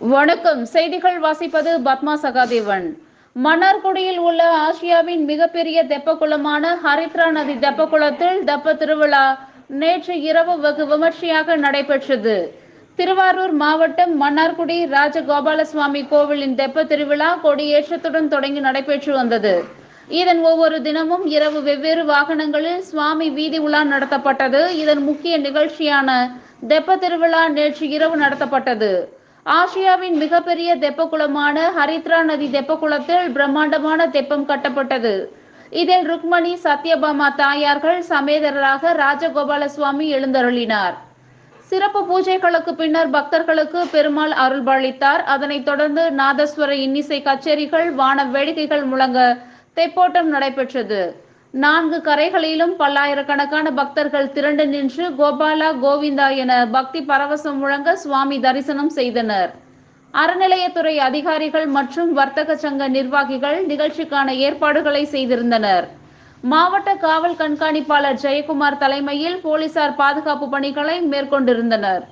வணக்கம். செய்திகள் வாசிப்பது பத்மா சகாதேவன். மன்னார்குடியில் உள்ள ஆசியாவின் மிகப்பெரிய தெப்பக்குளமான ஹரித்ரா நதி தெப்பக்குளத்தில் தெப்ப திருவிழா நேற்று இரவு வெகு விமர்சையாக நடைபெற்றது. திருவாரூர் மாவட்டம் மன்னார்குடி ராஜகோபாலசுவாமி கோவிலின் தெப்ப திருவிழா கொடியேற்றத்துடன் தொடங்கி நடைபெற்று வந்தது. இதன் ஒவ்வொரு தினமும் இரவு வெவ்வேறு வாகனங்களில் சுவாமி வீதி உலா நடத்தப்பட்டது. இதன் முக்கிய நிகழ்ச்சியான தெப்ப திருவிழா நேற்று இரவு நடத்தப்பட்டது. ஆசியாவின் மிகப்பெரிய தெப்பக்குளமான ஹரித்ரா நதி தெப்பக்குளத்தில் பிரம்மாண்டமான தெப்பம் கட்டப்பட்டது. இதில் ருக்மணி சத்யபாமா தாயார்கள் சமேதரராக ராஜகோபால சுவாமி எழுந்தருளினார். சிறப்பு பூஜைகளுக்கு பின்னர் பக்தர்களுக்கு பெருமாள் அருள்பாளித்தார். அதனைத் தொடர்ந்து நாதஸ்வர இன்னிசை கச்சேரிகள் வான வேடிக்கைகள் முழங்க தெப்போட்டம் நடைபெற்றது. நான்கு கரைகளிலும் பல்லாயிரக்கணக்கான பக்தர்கள் திரண்டு நின்று கோபாலா கோவிந்தா என பக்தி பரவசம் முழங்க சுவாமி தரிசனம் செய்தனர். அறநிலையத்துறை அதிகாரிகள் மற்றும் வர்த்தக சங்க நிர்வாகிகள் நிகழ்ச்சிக்கான ஏற்பாடுகளை செய்திருந்தனர். மாவட்ட காவல் கண்காணிப்பாளர் ஜெயக்குமார் தலைமையில் போலீசார் பாதுகாப்பு பணிகளை மேற்கொண்டிருந்தனர்.